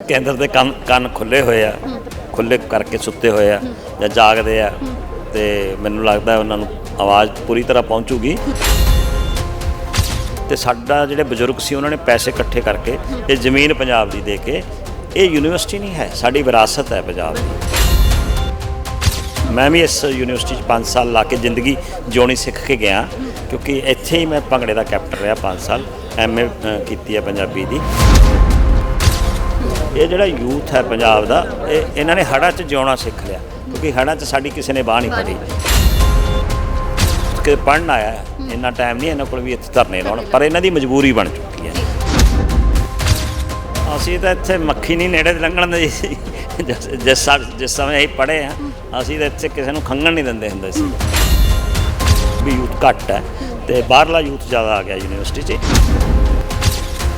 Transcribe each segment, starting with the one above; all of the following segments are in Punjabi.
ਕੇਂਦਰ ਦੇ ਕੰਨ ਕੰਨ ਖੁੱਲੇ ਹੋਏ ਆ ਖੁੱਲੇ ਕਰਕੇ ਸੁੱਤੇ ਹੋਏ ਆ ਜਾਂ ਜਾਗਦੇ ਆ ਤੇ ਮੈਨੂੰ ਲੱਗਦਾ ਉਹਨਾਂ ਨੂੰ ਆਵਾਜ਼ ਪੂਰੀ ਤਰ੍ਹਾਂ ਪਹੁੰਚੂਗੀ। ਤੇ ਸਾਡਾ ਜਿਹੜੇ ਬਜ਼ੁਰਗ ਸੀ ਉਹਨਾਂ ਨੇ ਪੈਸੇ ਇਕੱਠੇ ਕਰਕੇ ਇਹ ਜ਼ਮੀਨ ਪੰਜਾਬ ਦੀ ਦੇ ਕੇ ਇਹ ਯੂਨੀਵਰਸਿਟੀ ਨਹੀਂ ਹੈ ਸਾਡੀ ਵਿਰਾਸਤ ਹੈ ਪੰਜਾਬ ਦੀ। ਮੈਂ ਵੀ ਇਸ ਯੂਨੀਵਰਸਿਟੀ 'ਚ 5 ਸਾਲ ਲਾ ਕੇ ਜ਼ਿੰਦਗੀ ਜਿਉਣੀ ਸਿੱਖ ਕੇ ਗਿਆ ਕਿਉਂਕਿ ਇੱਥੇ ਹੀ ਮੈਂ ਭੰਗੜੇ ਦਾ ਕੈਪਟਨ ਰਿਹਾ 5 ਸਾਲ ਐਮਏ ਕੀਤੀ ਹੈ ਪੰਜਾਬੀ ਦੀ। ਇਹ ਜਿਹੜਾ ਯੂਥ ਹੈ ਪੰਜਾਬ ਦਾ ਇਹ ਇਹਨਾਂ ਨੇ ਹੜ੍ਹਾਂ 'ਚ ਜਿਉਣਾ ਸਿੱਖ ਲਿਆ ਕਿਉਂਕਿ ਹੜ੍ਹਾਂ 'ਚ ਸਾਡੀ ਕਿਸੇ ਨੇ ਬਾਹ ਨਹੀਂ ਫੜੀ। ਕਿ ਪੜਨ ਆਇਆ। ਇੰਨਾ ਟਾਈਮ ਨਹੀਂ ਇਹਨਾਂ ਕੋਲ ਵੀ ਇੱਥੇ ਧਰਨੇ ਲਾਉਣ ਪਰ ਇਹਨਾਂ ਦੀ ਮਜਬੂਰੀ ਬਣ ਚੁੱਕੀ ਹੈ। ਅਸੀਂ ਤਾਂ ਇੱਥੇ ਮੱਖੀ ਨਹੀਂ ਨੇੜੇ ਲੰਘਣ ਦੇ ਸੀ। ਜਿਸ ਜਿਸ ਸਾ- ਜਿਸ ਸਮੇਂ ਅਸੀਂ ਪੜ੍ਹੇ ਆ ਅਸੀਂ ਤਾਂ ਇੱਥੇ ਕਿਸੇ ਨੂੰ ਖੰਘਣ ਨਹੀਂ ਦਿੰਦੇ ਹੁੰਦੇ ਸੀ। ਵੀ ਯੂਥ ਘੱਟ ਹੈ ਤੇ ਬਾਹਰਲਾ ਯੂਥ ਜ਼ਿਆਦਾ ਆ ਗਿਆ ਯੂਨੀਵਰਸਿਟੀ 'ਚ।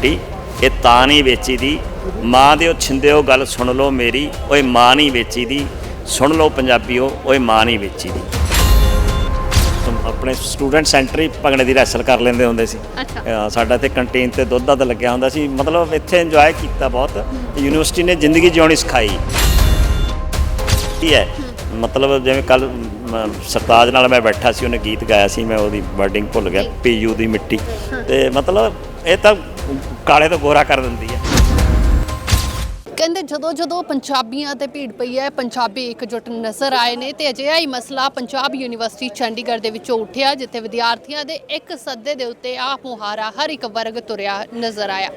ਟੀ ਇਹ ਤਾਂ ਨਹੀਂ ਵੇਚੀ ਦੀ ਮਾਂ ਦੇ ਉਹ ਛਿੰਦਿਓ ਗੱਲ ਸੁਣ ਲਓ ਮੇਰੀ ਓਏ ਮਾਂ ਨਹੀਂ ਵੇਚੀ ਦੀ ਸੁਣ ਲਓ ਪੰਜਾਬੀਓ ਓਏ ਮਾਂ ਨਹੀਂ ਵੇਚੀ ਦੀ ਤੁਮ ਆਪਣੇ ਸਟੂਡੈਂਟ ਸੈਂਟਰ ਹੀ ਭੰਗੜੇ ਦੀ ਰੈਸਲ ਕਰ ਲੈਂਦੇ ਹੁੰਦੇ ਸੀ। ਸਾਡਾ ਤੇ ਕੰਟੀਨ ਤੇ ਦੁੱਧ ਦਾ ਲੱਗਿਆ ਹੁੰਦਾ ਸੀ। ਮਤਲਬ ਇੱਥੇ ਇੰਜੋਏ ਕੀਤਾ ਬਹੁਤ। ਯੂਨੀਵਰਸਿਟੀ ਨੇ ਜ਼ਿੰਦਗੀ ਜਿਉਣੀ ਸਿਖਾਈ। ਕੀ ਹੈ? ਮਤਲਬ ਜਿਵੇਂ ਕੱਲ ਸਰਤਾਜ ਨਾਲ ਮੈਂ ਬੈਠਾ ਸੀ ਉਹਨੇ ਗੀਤ ਗਾਇਆ ਸੀ ਮੈਂ ਉਹਦੀ ਵਰਡਿੰਗ ਭੁੱਲ ਗਿਆ। ਪੀਯੂ ਦੀ ਮਿੱਟੀ। ਤੇ ਮਤਲਬ ਇਹ ਤਾਂ ਕਾਲੇ ਤੋਂ ਗੋਰਾ ਕਰ ਦਿੰਦੀ ਹੈ। ਕਹਿੰਦੇ ਜਦੋਂ ਜਦੋਂ ਪੰਜਾਬੀਆਂ ਤੇ ਭੀੜ ਪਈ ਹੈ, ਪੰਜਾਬੀ ਇਕਜੁੱਟ ਨਜ਼ਰ ਆਏ ਨੇ ਤੇ ਅਜਿਹਾ ਹੀ ਮਸਲਾ ਪੰਜਾਬ ਯੂਨੀਵਰਸਿਟੀ ਚੰਡੀਗੜ੍ਹ ਦੇ ਵਿੱਚੋਂ ਉੱਠਿਆ, ਜਿੱਥੇ ਵਿਦਿਆਰਥੀਆਂ ਦੇ ਇੱਕ ਸੱਦੇ ਦੇ ਉੱਤੇ ਆਹ ਮੁਹਾਰਾ ਹਰ ਇੱਕ ਵਰਗ ਤੁਰਿਆ ਨਜ਼ਰ ਆਇਆ।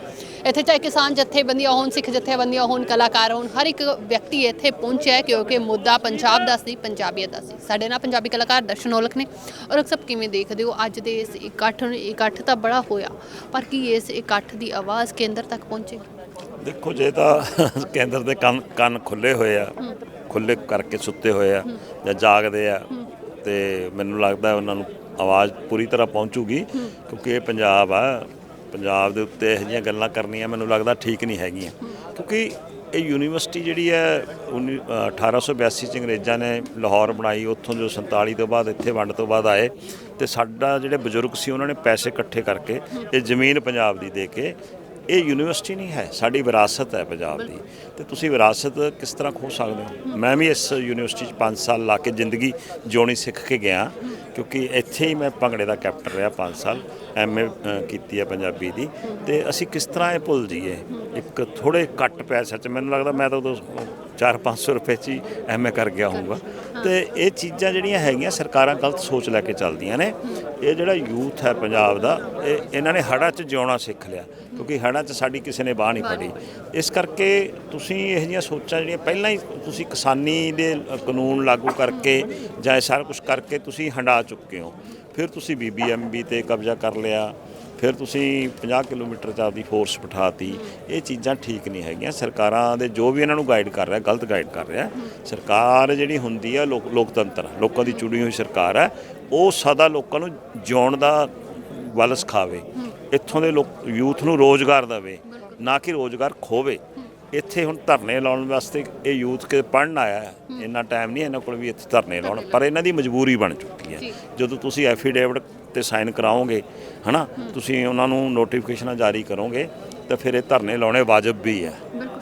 ਇੱਥੇ ਚਾਹੇ ਕਿਸਾਨ ਜਥੇਬੰਦੀਆਂ ਹੋਣ, ਸਿੱਖ ਜਥੇਬੰਦੀਆਂ ਹੋਣ, ਕਲਾਕਾਰ ਹੋਣ, ਹਰ ਇੱਕ ਵਿਅਕਤੀ ਇੱਥੇ ਪਹੁੰਚਿਆ ਕਿਉਂਕਿ ਮੁੱਦਾ ਪੰਜਾਬ ਦਾ ਸੀ, ਪੰਜਾਬੀਅਤ ਦਾ ਸੀ। ਸਾਡੇ ਨਾਲ ਪੰਜਾਬੀ ਕਲਾਕਾਰ ਦਰਸ਼ਨ ਔਲਖ ਨੇ ਔਰ ਅਕਸਰ ਕਿਵੇਂ ਦੇਖਦੇ ਹੋ? ਅੱਜ ਦੇ ਇਸ ਇਕੱਠ ਨੂੰ, ਇਕੱਠ ਤਾਂ ਬੜਾ ਹੋਇਆ, ਪਰ ਕੀ ਇਸ ਇਕੱਠ ਦੀ ਆਵਾਜ਼ ਕੇਂਦਰ ਤੱਕ ਪਹੁੰਚੇਗੀ? ਦੇਖੋ ਜੇ ਤਾਂ ਕੇਂਦਰ ਦੇ ਕੰਨ ਕੰਨ ਖੁੱਲੇ ਹੋਏ ਆ ਖੁੱਲੇ ਕਰਕੇ ਸੁੱਤੇ ਹੋਏ ਆ ਜਾਂ ਜਾਗਦੇ ਆ ਤੇ ਮੈਨੂੰ ਲੱਗਦਾ ਉਹਨਾਂ ਨੂੰ ਆਵਾਜ਼ ਪੂਰੀ ਤਰ੍ਹਾਂ ਪਹੁੰਚੂਗੀ ਕਿਉਂਕਿ ਇਹ ਪੰਜਾਬ ਆ ਪੰਜਾਬ ਦੇ ਉੱਤੇ ਇਹੋ ਜਿਹੀਆਂ ਗੱਲਾਂ ਕਰਨੀਆਂ ਮੈਨੂੰ ਲੱਗਦਾ ਠੀਕ ਨਹੀਂ ਹੈਗੀਆਂ। ਕਿਉਂਕਿ ਇਹ ਯੂਨੀਵਰਸਿਟੀ ਜਿਹੜੀ ਹੈ ਉੱਨੀ- ਅ, 1882 ਚ ਅੰਗਰੇਜ਼ਾਂ ਨੇ ਲਾਹੌਰ ਬਣਾਈ ਉੱਥੋਂ ਜੋ 47 ਤੋਂ ਬਾਅਦ ਇੱਥੇ ਵੰਡ ਤੋਂ ਬਾਅਦ ਆਏ ਤੇ ਸਾਡਾ ਜਿਹੜੇ ਬਜ਼ੁਰਗ ਸੀ ਉਹਨਾਂ ਨੇ ਪੈਸੇ ਇਕੱਠੇ ਕਰਕੇ ਇਹ ਜ਼ਮੀਨ ਪੰਜਾਬ ਦੀ ਦੇ ਕੇ ਇਹ ਯੂਨੀਵਰਸਿਟੀ ਨਹੀਂ ਹੈ, ਸਾਡੀ ਵਿਰਾਸਤ ਹੈ ਪੰਜਾਬ ਦੀ। ਤੇ ਤੁਸੀਂ ਵਿਰਾਸਤ ਕਿਸ ਤਰ੍ਹਾਂ ਖੋ ਸਕਦੇ ਹੋ? ਮੈਂ ਵੀ ਇਸ ਯੂਨੀਵਰਸਿਟੀ 'ਚ 5 ਸਾਲ ਲਾ ਕੇ ਜ਼ਿੰਦਗੀ ਜਿਉਣੀ ਸਿੱਖ ਕੇ ਗਿਆ। ਕਿਉਂਕਿ ਇੱਥੇ ਹੀ ਮੈਂ ਭੰਗੜੇ ਦਾ ਕੈਪਟਨ ਰਿਹਾ 5 ਸਾਲ ਐਮਏ ਕੀਤੀ ਹੈ ਪੰਜਾਬੀ ਦੀ। ਤੇ ਅਸੀਂ ਕਿਸ ਤਰ੍ਹਾਂ ਇਹ ਭੁੱਲ ਜਾਈਏ? ਇੱਕ ਥੋੜੇ ਘੱਟ ਪੈਸੇ 'ਚ ਮੈਨੂੰ ਲੱਗਦਾ ਮੈਂ ਤਾਂ ਉਦੋਂ 4-500 ਰੁਪਏ 'ਚ ਹੀ ਐਮਏ ਕਰ ਗਿਆ ਹੋਊਗਾ। ਤੇ ਇਹ ਚੀਜ਼ਾਂ ਜਿਹੜੀਆਂ ਹੈਗੀਆਂ ਸਰਕਾਰਾਂ ਗਲਤ ਸੋਚ ਲੈ ਕੇ ਚੱਲਦੀਆਂ ਨੇ। ਇਹ ਜਿਹੜਾ ਯੂਥ ਹੈ ਪੰਜਾਬ ਦਾ, ਇਹ ਇਹਨਾਂ ਨੇ ਹੜ੍ਹਾਂ 'ਚ ਜਿਉਣਾ ਸਿੱਖ ਲਿਆ, ਕਿਉਂਕਿ ਹੜ੍ਹਾਂ 'ਚ ਸਾਡੀ ਕਿਸੇ ਨੇ ਬਾਹ ਨਹੀਂ ਫੜੀ। ਇਸ ਕਰਕੇ ਤੁਸੀਂ ਇਹੋ ਜਿਹੀਆਂ ਸੋਚਾਂ ਜਿਹੜੀਆਂ ਪਹਿਲਾਂ ਹੀ ਤੁਸੀਂ ਕਿਸਾਨੀ ਦੇ ਕਾਨੂੰਨ ਲਾਗੂ ਕਰਕੇ ਜਾਂ ਇਹ ਸਾਰਾ ਕੁਝ ਕਰਕੇ ਤੁਸੀਂ ਹੰਡਾ ਚੁੱਕੇ ਹੋ। ਫਿਰ ਤੁਸੀਂ ਬੀਬੀਐਮਬੀ ਤੇ ਕਬਜ਼ਾ ਕਰ ਲਿਆ। ਫਿਰ ਤੁਸੀਂ 50 ਕਿਲੋਮੀਟਰ ਚ ਆਪਦੀ ਫੋਰਸ ਬਿਠਾਤੀ। ਇਹ ਚੀਜ਼ਾਂ ਠੀਕ ਨਹੀਂ ਹੈਗੀਆਂ। ਸਰਕਾਰਾਂ ਦੇ ਜੋ ਵੀ ਇਹਨਾਂ ਨੂੰ ਗਾਈਡ ਕਰ ਰਿਹਾ, ਗਲਤ ਗਾਈਡ ਕਰ ਰਿਹਾ, ਸਰਕਾਰ ਜਿਹੜੀ ਹੁੰਦੀ ਹੈ ਲੋਕ ਲੋਕਤੰਤਰ ਲੋਕਾਂ ਦੀ ਚੁਣੀ ਹੋਈ ਸਰਕਾਰ ਹੈ ਉਹ ਸਦਾ ਲੋਕਾਂ ਨੂੰ ਜਿਉਣ ਦਾ ਵੱਲ ਸਿਖਾਵੇ। ਇੱਥੋਂ ਦੇ ਲੋਕ ਯੂਥ ਨੂੰ ਰੋਜ਼ਗਾਰ ਦੇਵੇ, ਨਾ ਕਿ ਰੋਜ਼ਗਾਰ ਖੋਵੇ। ਇੱਥੇ ਹੁਣ ਧਰਨੇ ਲਾਉਣ ਵਾਸਤੇ ਇਹ ਯੂਥ ਕੇ ਪੜਨ ਆਇਆ ਹੈ। ਇੰਨਾ ਟਾਈਮ ਨਹੀਂ ਇਹਨਾਂ ਕੋਲ ਵੀ ਇੱਥੇ ਧਰਨੇ ਲਾਉਣ। ਪਰ ਇਹਨਾਂ ਦੀ ਮਜਬੂਰੀ ਬਣ ਚੁੱਕੀ ਹੈ। ਜਦੋਂ ਤੁਸੀਂ ਐਫੀਡੇਵਿਟ ਤੇ ਸਾਈਨ ਕਰਾਓਗੇ ਹਨਾ ਤੁਸੀਂ ਉਹਨਾਂ ਨੂੰ ਨੋਟੀਫਿਕੇਸ਼ਨਾਂ ਜਾਰੀ ਕਰੋਗੇ ਤਾਂ ਫਿਰ ਇਹ ਧਰਨੇ ਲਾਉਣੇ ਵਾਜਬ ਵੀ ਹੈ।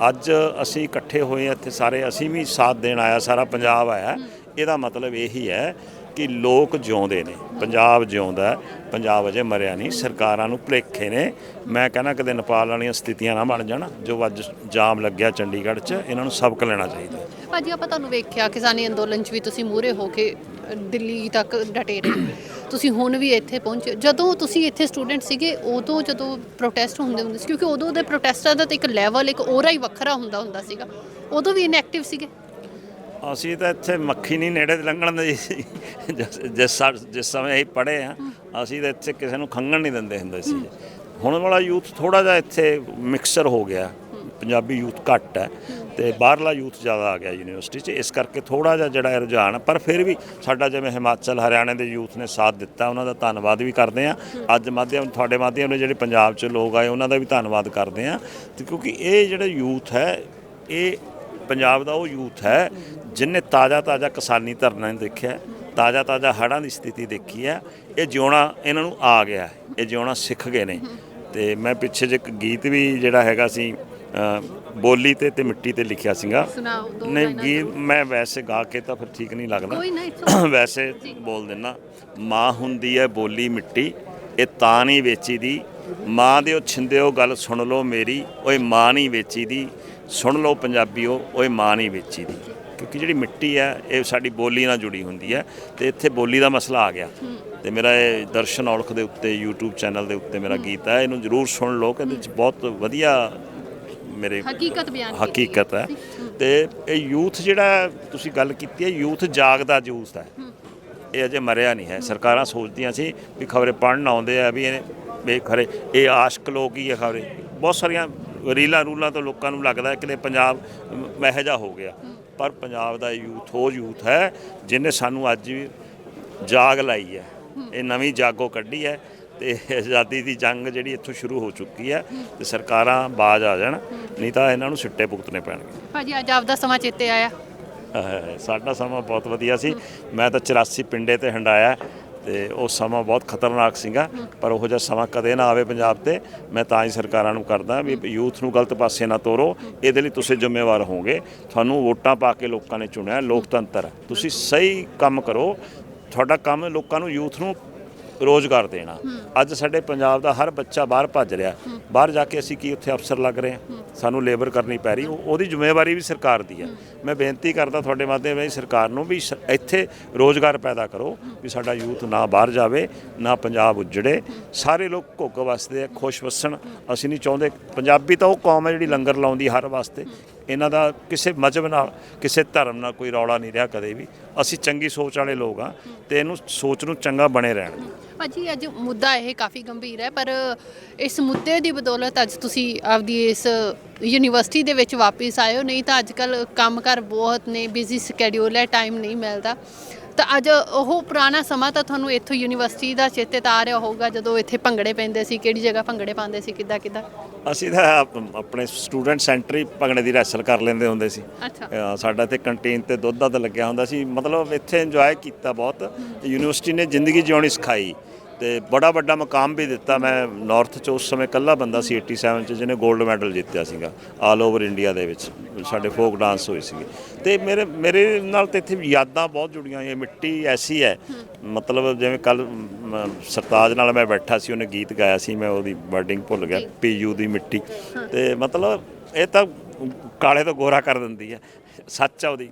ਅੱਜ ਅਸੀਂ ਇਕੱਠੇ ਹੋਏ ਇੱਥੇ ਸਾਰੇ ਅਸੀਂ ਵੀ ਸਾਥ ਦੇਣ ਆਇਆ ਸਾਰਾ ਪੰਜਾਬ ਆਇਆ। ਇਹਦਾ ਮਤਲਬ ਇਹੀ ਹੈ ਕਿ ਲੋਕ ਜਿਉਂਦੇ ਨੇ, ਪੰਜਾਬ ਜਿਉਂਦਾ ਪੰਜਾਬ ਅਜੇ ਮਰਿਆ ਨਹੀਂ, ਸਰਕਾਰਾਂ ਨੂੰ ਭੁਲੇਖੇ ਨੇ। ਮੈਂ ਕਹਿੰਦਾ ਕਦੇ ਨੇਪਾਲ ਵਾਲੀਆਂ ਸਥਿਤੀਆਂ ਨਾ ਬਣ ਜਾਣ, ਜੋ ਅੱਜ ਜਾਮ ਲੱਗਿਆ ਚੰਡੀਗੜ੍ਹ 'ਚ, ਇਹਨਾਂ ਨੂੰ ਸਬਕ ਲੈਣਾ ਚਾਹੀਦਾ ਭਾਜੀ, ਆਪਾਂ ਤੁਹਾਨੂੰ ਵੇਖਿਆ, ਕਿਸਾਨੀ ਅੰਦੋਲਨ 'ਚ ਵੀ ਤੁਸੀਂ ਮੂਹਰੇ ਹੋ ਕੇ ਦਿੱਲੀ ਤੱਕ ਡਟੇ ਰਹੇ ਤੁਸੀਂ ਹੁਣ ਵੀ ਇੱਥੇ ਪਹੁੰਚੇ ਜਦੋਂ ਤੁਸੀਂ ਇੱਥੇ ਸਟੂਡੈਂਟ ਸੀਗੇ, ਉਦੋਂ ਜਦੋਂ ਪ੍ਰੋਟੈਸਟ ਹੁੰਦੇ ਹੁੰਦੇ ਸੀ, ਕਿਉਂਕਿ ਉਦੋਂ ਦੇ ਪ੍ਰੋਟੈਸਟਾਂ ਦਾ ਤਾਂ ਇੱਕ ਲੈਵਲ ਇੱਕ ਔਰਾ ਹੀ ਵੱਖਰਾ ਹੁੰਦਾ ਹੁੰਦਾ ਸੀਗਾ। ਉਦੋਂ ਵੀ ਇਨਐਕਟਿਵ ਸੀਗੇ। ਅਸੀਂ ਤਾਂ ਇੱਥੇ ਮੱਖੀ ਨਹੀਂ ਨੇੜੇ ਲੰਘਣ ਦੇ ਸੀ ਜਿਸ ਜਿਸ ਸਾ- ਜਿਸ ਸਮੇਂ ਅਸੀਂ ਪੜ੍ਹੇ ਆ ਅਸੀਂ ਤਾਂ ਇੱਥੇ ਕਿਸੇ ਨੂੰ ਖੰਘਣ ਨਹੀਂ ਦਿੰਦੇ ਹੁੰਦੇ ਸੀ। ਹੁਣ ਵਾਲਾ ਯੂਥ ਥੋੜਾ ਜਿਹਾ ਇੱਥੇ ਮਿਕਸਚਰ ਹੋ ਗਿਆ। ਪੰਜਾਬੀ ਯੂਥ ਘੱਟ ਹੈ ਤੇ ਬਾਹਰਲਾ ਯੂਥ ਜ਼ਿਆਦਾ ਆ ਗਿਆ ਯੂਨੀਵਰਸਿਟੀ 'ਚ। ਇਸ ਕਰਕੇ ਥੋੜਾ ਜਿਹਾ ਜਿਹੜਾ ਇਹ ਰੁਝਾਨ ਪਰ ਫਿਰ ਵੀ ਸਾਡਾ ਜਿਵੇਂ ਹਿਮਾਚਲ, ਹਰਿਆਣਾ ਦੇ ਯੂਥ ਨੇ ਸਾਥ ਦਿੱਤਾ, ਉਹਨਾਂ ਦਾ ਧੰਨਵਾਦ ਵੀ ਕਰਦੇ ਆ ਅੱਜ ਮਾਧਿਅਮ, ਤੁਹਾਡੇ ਮਾਧਿਅਮ ਨੇ ਜਿਹੜੇ ਪੰਜਾਬ 'ਚ ਲੋਕ ਆਏ, ਉਹਨਾਂ ਦਾ ਵੀ ਧੰਨਵਾਦ ਕਰਦੇ ਆ ਤੇ ਕਿਉਂਕਿ ਇਹ ਜਿਹੜਾ ਯੂਥ ਹੈ, ਇਹ ਪੰਜਾਬ ਦਾ ਉਹ ਯੂਥ ਹੈ ਜਿਨੇ ਤਾਜ਼ਾ ਤਾਜ਼ਾ ਕਿਸਾਨੀ ਧਰਨਾ ਦੇਖਿਆ ਤਾਜ਼ਾ ਤਾਜ਼ਾ ਹੜ੍ਹਾਂ ਦੀ ਸਥਿਤੀ ਦੇਖੀ ਹੈ ਇਹ ਜਿਉਣਾ ਇਹਨਾਂ ਨੂੰ ਆ ਗਿਆ। ਇਹ ਜਿਉਣਾ ਸਿੱਖ ਗਏ ਨੇ। ਤੇ ਮੈਂ ਪਿੱਛੇ ਜੇ ਇੱਕ ਗੀਤ ਵੀ ਜਿਹੜਾ ਹੈਗਾ ਸੀ ਬੋਲੀ ਤੇ ਤੇ ਮਿੱਟੀ ਤੇ ਲਿਖਿਆ ਸੀਗਾ। ਨਹੀਂ ਗੀਤ ਮੈਂ ਵੈਸੇ ਗਾ ਕੇ ਤਾਂ ਫਿਰ ਠੀਕ ਨਹੀਂ ਲੱਗਦਾ। ਵੈਸੇ ਬੋਲ ਦਿੰਨਾ ਮਾਂ ਹੁੰਦੀ ਹੈ ਬੋਲੀ ਮਿੱਟੀ ਇਹ ਤਾਂ ਨਹੀਂ ਵੇਚੀ ਦੀ ਮਾਂ ਦੇ ਉਹ ਛਿੰਦਿਓ ਗੱਲ ਸੁਣ ਲਓ ਮੇਰੀ ਓਏ ਮਾਂ ਨਹੀਂ ਵੇਚੀ ਦੀ ਸੁਣ ਲਓ ਪੰਜਾਬੀਓ ਓਏ ਮਾਂ ਨਹੀਂ ਵੇਚੀ ਦੀ ਕਿਉਂਕਿ ਜਿਹੜੀ ਮਿੱਟੀ ਹੈ ਇਹ ਸਾਡੀ ਬੋਲੀ ਨਾਲ ਜੁੜੀ ਹੁੰਦੀ ਹੈ ਤੇ ਇੱਥੇ ਬੋਲੀ ਦਾ ਮਸਲਾ ਆ ਗਿਆ। ਤੇ ਮੇਰਾ ਇਹ ਦਰਸ਼ਨ ਔਲਖ ਦੇ ਉੱਤੇ YouTube ਚੈਨਲ ਦੇ ਉੱਤੇ ਮੇਰਾ ਗੀਤ ਹੈ ਇਹਨੂੰ ਜਰੂਰ ਸੁਣ ਲਓ ਕਿ ਇਹਦੇ ਵਿੱਚ ਬਹੁਤ ਵਧੀਆ ਮੇਰੇ ਹਕੀਕਤ ਬਿਆਨ ਕੀਤੀ। ਹਕੀਕਤ ਹੈ। ਤੇ ਇਹ ਯੂਥ ਜਿਹੜਾ ਤੁਸੀਂ ਗੱਲ ਕੀਤੀ ਹੈ ਯੂਥ ਜਾਗਦਾ ਯੂਥ ਹੈ। ਇਹ ਅਜੇ ਮਰਿਆ ਨਹੀਂ ਹੈ। ਸਰਕਾਰਾਂ ਸੋਚਦੀਆਂ ਸੀ ਵੀ ਖਬਰੇ ਪੜਨ ਆਉਂਦੇ ਆ ਵੀ ਇਹ ਵੀ ਖਰੇ ਇਹ ਆਸ਼ਕ ਲੋਕ ਹੀ ਆ ਖਬਰੇ ਬਹੁਤ ਸਾਰੀਆਂ ਰੀਲਾਂ ਰੂਲਾਂ ਤੋਂ ਲੋਕਾਂ ਨੂੰ ਲੱਗਦਾ ਕਿ ਪੰਜਾਬ ਮਹਿਜਾ ਹੋ ਗਿਆ। ਪਰ ਪੰਜਾਬ ਦਾ ਯੂਥ ਉਹ ਯੂਥ ਹੈ ਜਿਹਨੇ ਸਾਨੂੰ ਅੱਜ ਵੀ ਜਾਗ ਲਾਈ ਹੈ। ਇਹ ਨਵੀਂ ਜਾਗੋ ਕੱਢੀ ਹੈ ਤੇ ਆਜ਼ਾਦੀ ਦੀ ਜੰਗ ਜਿਹੜੀ ਇੱਥੋਂ ਸ਼ੁਰੂ ਹੋ ਚੁੱਕੀ ਹੈ ਤੇ ਸਰਕਾਰਾਂ ਬਾਜ ਆ ਜਾਣ ਨਹੀਂ ਤਾਂ ਇਹਨਾਂ ਨੂੰ ਸਿੱਟੇ ਭੁਗਤਣੇ ਪੈਣਗੇ। ਭਾਜੀ ਅੱਜ ਆਪਦਾ ਸਮਾਂ ਚੇਤੇ ਆਇਆ? ਸਾਡਾ ਸਮਾਂ ਬਹੁਤ ਵਧੀਆ ਸੀ। ਮੈਂ ਤਾਂ 84 ਪਿੰਡੇ ਤੇ ਹੰਡਾਇਆ। ਤੇ ਉਹ ਸਮਾਂ ਬਹੁਤ ਖਤਰਨਾਕ ਸੀਗਾ, ਪਰ ਉਹੋ ਜਿਹਾ ਸਮਾਂ ਕਦੇ ਨਾ ਆਵੇ ਪੰਜਾਬ ਤੇ। ਮੈਂ ਤਾਂ ਹੀ ਸਰਕਾਰਾਂ ਨੂੰ ਕਰਦਾ ਵੀ ਯੂਥ ਨੂੰ ਗਲਤ ਪਾਸੇ ਨਾ ਤੋਰੋ, ਇਹਦੇ ਲਈ ਤੁਸੀਂ ਜ਼ਿੰਮੇਵਾਰ ਹੋਵੋਗੇ। ਤੁਹਾਨੂੰ ਵੋਟਾਂ ਪਾ ਕੇ ਲੋਕਾਂ ਨੇ ਚੁਣਿਆ, ਲੋਕਤੰਤਰ। ਤੁਸੀਂ ਸਹੀ ਕੰਮ ਕਰੋ। ਤੁਹਾਡਾ ਕੰਮ ਲੋਕਾਂ ਨੂੰ, ਯੂਥ ਨੂੰ ਰੋਜ਼ਗਾਰ ਦੇਣਾ ਅੱਜ ਸਾਡੇ ਪੰਜਾਬ ਦਾ ਹਰ ਬੱਚਾ ਬਾਹਰ ਭੱਜ ਰਿਹਾ। ਬਾਹਰ ਜਾ ਕੇ ਅਸੀਂ ਕੀ ਉੱਥੇ ਅਫਸਰ ਲੱਗ ਰਹੇ ਹਾਂ? ਸਾਨੂੰ ਲੇਬਰ ਕਰਨੀ ਪੈ ਰਹੀ। ਉਹ- ਉਹਦੀ ਜ਼ਿੰਮੇਵਾਰੀ ਵੀ ਸਰਕਾਰ ਦੀ ਹੈ। ਮੈਂ ਬੇਨਤੀ ਕਰਦਾ ਤੁਹਾਡੇ ਮਾਧਿਅਮ ਰਾਹੀਂ ਸਰਕਾਰ ਨੂੰ ਵੀ ਇੱਥੇ ਰੋਜ਼ਗਾਰ ਪੈਦਾ ਕਰੋ ਵੀ ਸਾਡਾ ਯੂਥ ਨਾ ਬਾਹਰ ਜਾਵੇ ਨਾ ਪੰਜਾਬ ਉਜੜੇ। ਸਾਰੇ ਲੋਕ ਘੁੱਗ ਵਸਦੇ ਆ ਖੁਸ਼ ਵਸਣ। ਅਸੀਂ ਨਹੀਂ ਚਾਹੁੰਦੇ। ਪੰਜਾਬੀ ਤਾਂ ਉਹ ਕੌਮ ਹੈ ਜਿਹੜੀ ਲੰਗਰ ਲਾਉਂਦੀ ਹਰ ਵਾਸਤੇ। ਇਹਨਾਂ ਦਾ ਕਿਸੇ ਮਜ਼ਹਬ ਨਾਲ, ਕਿਸੇ ਧਰਮ ਨਾਲ ਕੋਈ ਰੌਲਾ ਨਹੀਂ ਰਿਹਾ ਕਦੇ ਵੀ। ਅਸੀਂ ਚੰਗੀ ਸੋਚ ਵਾਲੇ ਲੋਕ ਆ ਤੇ ਇਹਨੂੰ ਸੋਚ ਨੂੰ ਚੰਗਾ ਬਣੇ ਰਹਿਣ ਭਾਜੀ, ਅੱਜ ਮੁੱਦਾ ਇਹ ਕਾਫੀ ਗੰਭੀਰ ਹੈ, ਪਰ ਇਸ ਮੁੱਦੇ ਦੀ ਬਦੌਲਤ ਅੱਜ ਤੁਸੀਂ ਆਪਦੀ ਇਸ ਯੂਨੀਵਰਸਿਟੀ ਦੇ ਵਿੱਚ ਵਾਪਸ ਆਏ ਹੋ। ਨਹੀਂ ਤਾਂ ਅੱਜ ਕੱਲ ਕੰਮਕਾਰ ਬਹੁਤ ਨੇ, ਬਿਜ਼ੀ ਸਕੇਡਿਊਲ ਹੈ ਟਾਈਮ ਨਹੀਂ ਮਿਲਦਾ। ਤਾਂ ਅੱਜ ਉਹ ਪੁਰਾਣਾ ਸਮਾਂ ਤਾਂ ਤੁਹਾਨੂੰ ਇੱਥੋਂ ਯੂਨੀਵਰਸਿਟੀ ਦਾ ਚੇਤੇ ਤਾਂ ਆ ਰਿਹਾ ਹੋਊਗਾ ਜਦੋਂ ਇੱਥੇ ਭੰਗੜੇ ਪੈਂਦੇ ਸੀ ਕਿਹੜੀ ਜਗ੍ਹਾ ਭੰਗੜੇ ਪਾਉਂਦੇ ਸੀ ਕਿੱਦਾਂ ਕਿੱਦਾਂ? ਅਸੀਂ ਤਾਂ ਆਪ- ਆਪਣੇ ਸਟੂਡੈਂਟ ਸੈਂਟਰ ਹੀ ਭੰਗੜੇ ਦੀ ਰੈਸਲ ਕਰ ਲੈਂਦੇ ਹੁੰਦੇ ਸੀ। ਅੱਛਾ। ਅ, ਸਾਡਾ ਤੇ ਕੰਟੀਨ ਤੇ ਦੁੱਧ ਦਾ ਲੱਗਿਆ ਹੁੰਦਾ ਸੀ। ਮਤਲਬ ਇੱਥੇ ਇੰਜੋਏ ਕੀਤਾ ਬਹੁਤ। ਯੂਨੀਵਰਸਿਟੀ ਨੇ ਜ਼ਿੰਦਗੀ ਜਿਉਣੀ ਸਿਖਾਈ। ਤੇ ਬੜਾ ਵੱਡਾ ਮਕਾਮ ਵੀ ਦਿੱਤਾ। ਮੈਂ ਨਾਰਥ ਚ ਉਸ ਸਮੇਂ ਕੱਲਾ ਬੰਦਾ ਸੀ 87 ਚ ਜਿਹਨੇ 골ਡ ਮੈਡਲ ਜਿੱਤਿਆ ਸੀਗਾ ਆਲ ਓਵਰ ਇੰਡੀਆ ਦੇ ਵਿੱਚ। ਸਾਡੇ ਫੋਕ ਡਾਂਸ ਹੋਏ ਸੀਗੇ। ਤੇ ਮੇਰੇ ਮੇਰੇ ਨਾਲ ਤੇ ਇੱਥੇ ਯਾਦਾਂ ਬਹੁਤ ਜੁੜੀਆਂ ਹੋਈਆਂ। ਮਿੱਟੀ ਐਸੀ ਹੈ ਮਤਲਬ ਜਿਵੇਂ ਕੱਲ ਸਰਤਾਜ ਨਾਲ ਮੈਂ ਬੈਠਾ ਸੀ ਉਹਨੇ ਗੀਤ ਗਾਇਆ ਸੀ ਮੈਂ ਉਹਦੀ ਵਰਡਿੰਗ ਭੁੱਲ ਗਿਆ ਪੀਯੂ ਦੀ ਮਿੱਟੀ। ਤੇ ਮਤਲਬ ਇਹ ਤਾਂ ਕਾਲੇ ਤੋਂ ਗੋਰਾ ਕਰ ਦਿੰਦੀ ਹੈ। ਸੱਚ ਆ ਉਹਦੀ।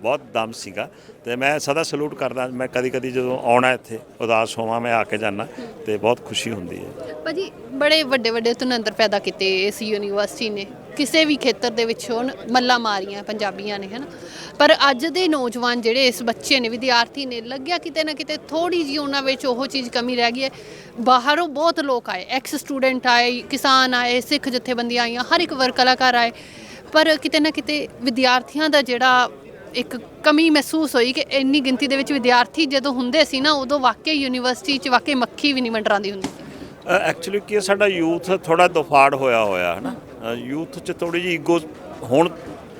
ਬਹੁਤ ਦਮ ਸੀਗਾ। ਤੇ ਮੈਂ ਸਦਾ ਸਲੂਟ ਕਰਦਾ, ਮੈਂ ਕਦੀ ਕਦੀ ਜਦੋਂ ਆਉਣਾ ਇੱਥੇ, ਉਦਾਸ ਹੋਵਾਂ, ਮੈਂ ਆ ਕੇ ਜਾਣਾ ਤੇ ਬਹੁਤ ਖੁਸ਼ੀ ਹੁੰਦੀ ਹੈ। ਭਾਜੀ, ਬੜੇ ਵੱਡੇ ਵੱਡੇ ਤੁਨੰਦਰ ਪੈਦਾ ਕੀਤੇ ਇਸ ਯੂਨੀਵਰਸਿਟੀ ਨੇ। ਕਿਸੇ ਵੀ ਖੇਤਰ ਦੇ ਵਿੱਚ ਹੋਣ ਮੱਲਾ ਮਾਰੀਆਂ ਪੰਜਾਬੀਆਂ ਨੇ, ਹਨਾ? ਪਰ ਅੱਜ ਦੇ ਨੌਜਵਾਨ ਜਿਹੜੇ ਇਸ ਬੱਚੇ ਨੇ, ਵਿਦਿਆਰਥੀ ਨੇ, ਲੱਗਿਆ ਕਿਤੇ ਨਾ ਕਿਤੇ ਥੋੜੀ ਜਿਹੀ ਉਹਨਾਂ ਵਿੱਚ ਉਹ ਚੀਜ਼ ਕਮੀ ਰਹਿ ਗਈ ਹੈ। ਬਾਹਰੋਂ ਬਹੁਤ ਲੋਕ ਆਏ ਐਕਸ ਸਟੂਡੈਂਟ ਆਏ, ਕਿਸਾਨ ਆਏ, ਸਿੱਖ ਜਥੇਬੰਦੀਆਂ ਆਈਆਂ, ਹਰ ਇੱਕ ਵਰਗ ਕਲਾਕਾਰ ਆਏ। ਪਰ ਕਿਤੇ ਨਾ ਕਿਤੇ ਵਿਦਿਆਰਥੀਆਂ ਦਾ ਜਿਹੜਾ ਇੱਕ ਕਮੀ ਮਹਿਸੂਸ ਹੋਈ ਕਿ ਇੰਨੀ ਗਿਣਤੀ ਦੇ ਵਿੱਚ ਵਿਦਿਆਰਥੀ ਜਦੋਂ ਹੁੰਦੇ ਸੀ ਨਾ, ਉਦੋਂ ਵਾਕਈ ਯੂਨੀਵਰਸਿਟੀ 'ਚ ਵਾਕਈ ਮੱਖੀ ਵੀ ਨਹੀਂ ਮੰਡਰਾਉਂਦੀ ਹੁੰਦੀ ਸੀ। ਐਕਚੁਅਲੀ ਕੀ ਸਾਡਾ ਯੂਥ ਥੋੜਾ ਦਫਾੜ ਹੋਇਆ ਹੋਇਆ ਹੈ ਨਾ। ਯੂਥ 'ਚ ਥੋੜੀ ਜਿਹੀ ਈਗੋ ਹੁਣ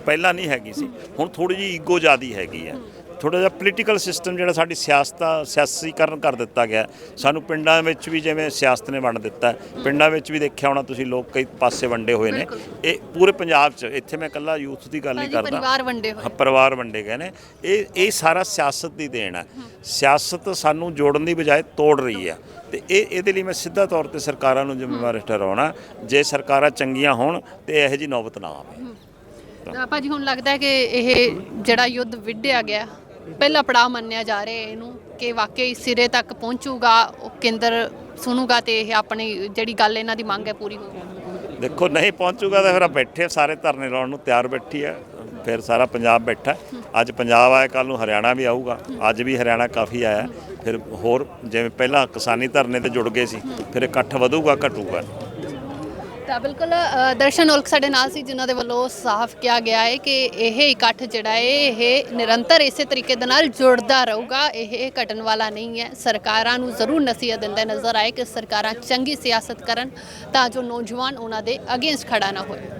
ਪਹਿਲਾਂ ਨਹੀਂ ਹੈਗੀ ਸੀ, ਹੁਣ ਥੋੜੀ ਜਿਹੀ ਈਗੋ ਜ਼ਿਆਦੀ ਹੈਗੀ ਹੈ। ਥੋੜਾ ਜਿਹਾ ਪੋਲੀਟੀਕਲ ਸਿਸਟਮ ਜਿਹੜਾ ਸਾਡੀ ਸਿਆਸਤ ਸਿਆਸੀਕਰਨ ਕਰ ਦਿੱਤਾ ਗਿਆ। ਸਾਨੂੰ ਪਿੰਡਾਂ ਵਿੱਚ ਵੀ ਜਿਵੇਂ ਸਿਆਸਤ ਨੇ ਵੰਡ ਦਿੱਤਾ ਪਿੰਡਾਂ ਵਿੱਚ ਵੀ ਦੇਖਿਆ ਹੋਣਾ ਤੁਸੀਂ ਲੋਕ ਕਈ ਪਾਸੇ ਵੰਡੇ ਹੋਏ ਨੇ। ਇਹ ਪੂਰੇ ਪੰਜਾਬ 'ਚ ਇੱਥੇ ਮੈਂ ਇਕੱਲਾ ਯੂਥ ਦੀ ਗੱਲ ਨਹੀਂ ਕਰਦਾ। ਪਰਿਵਾਰ ਵੰਡੇ ਹੋਏ ਪਰਿਵਾਰ ਵੰਡੇ ਗਏ ਨੇ। ਇਹ ਇਹ ਸਾਰਾ ਸਿਆਸਤ ਦੀ ਦੇਣ ਹੈ। ਸਿਆਸਤ ਸਾਨੂੰ ਜੋੜਨ ਦੀ ਬਜਾਏ ਤੋੜ ਰਹੀ ਹੈ। ਤੇ ਇਹ ਇਹਦੇ ਲਈ ਮੈਂ ਸਿੱਧਾ ਤੌਰ ਤੇ ਸਰਕਾਰਾਂ ਨੂੰ ਜ਼ਿੰਮੇਵਾਰ ਠਹਿਰਾਉਣਾ। ਜੇ ਸਰਕਾਰਾਂ ਚੰਗੀਆਂ ਹੋਣ ਤੇ ਇਹੋ ਜੀ ਨੌਬਤ ਨਾ ਆਵੇ। ਭਾਜੀ ਹੁਣ ਲੱਗਦਾ ਹੈ ਕਿ ਇਹ ਜਿਹੜਾ ਯੁੱਧ ਵਿੱਢਿਆ ਗਿਆ ਪਹਿਲਾ ਪੜਾਅ ਮੰਨਿਆ ਜਾ ਰਿਹਾ ਹੈ ਇਹਨੂੰ ਕਿ ਵਾਕਈ ਸਿਰੇ ਤੱਕ ਪਹੁੰਚੂਗਾ, ਉਹ ਕੇਂਦਰ ਸੁਣੂਗਾ ਤੇ ਇਹ ਆਪਣੀ ਜਿਹੜੀ ਗੱਲ ਇਹਨਾਂ ਦੀ ਮੰਗ ਹੈ ਪੂਰੀ ਹੋਊਗੀ। ਦੇਖੋ, ਨਹੀਂ ਪਹੁੰਚੂਗਾ ਤਾਂ ਫਿਰ ਬੈਠੇ ਸਾਰੇ ਧਰਨੇ ਲਾਉਣ ਨੂੰ ਤਿਆਰ ਬੈਠੀ ਹੈ ਫਿਰ ਸਾਰਾ ਪੰਜਾਬ ਬੈਠਾ ਅੱਜ ਪੰਜਾਬ ਆਇਆ ਕੱਲ ਨੂੰ ਹਰਿਆਣਾ ਵੀ ਆਊਗਾ, ਅੱਜ ਵੀ ਹਰਿਆਣਾ ਕਾਫੀ ਆਇਆ ਫਿਰ ਹੋਰ ਜਿਵੇਂ ਪਹਿਲਾਂ ਕਿਸਾਨੀ ਧਰਨੇ ਤੇ ਜੁੜ ਗਏ ਸੀ, ਫਿਰ ਇਕੱਠ ਵਧੂਗਾ, ਘਟੂਗਾ। ਤਾਂ ਬਿਲਕੁਲ ਅ, ਦਰਸ਼ਨ ਉਲਕ ਸਾਡੇ ਨਾਲ ਸੀ ਜਿਨ੍ਹਾਂ ਦੇ ਵੱਲੋਂ ਸਾਫ਼ ਕਿਹਾ ਗਿਆ ਹੈ ਕਿ ਇਹ ਇਕੱਠ ਜਿਹੜਾ ਹੈ ਇਹ ਨਿਰੰਤਰ ਇਸੇ ਤਰੀਕੇ ਦੇ ਨਾਲ ਜੁੜਦਾ ਰਹੂਗਾ। ਇਹ ਘਟਣ ਵਾਲਾ ਨਹੀਂ ਹੈ। ਸਰਕਾਰਾਂ ਨੂੰ ਜ਼ਰੂਰ ਨਸੀਹਤ ਦਿੰਦੇ ਨਜ਼ਰ ਆਏ ਕਿ ਸਰਕਾਰਾਂ ਚੰਗੀ ਸਿਆਸਤ ਕਰਨ ਤਾਂ ਜੋ ਨੌਜਵਾਨ ਉਹਨਾਂ ਦੇ ਅਗੇਂਸਟ ਖੜਾ ਨਾ ਹੋਏ।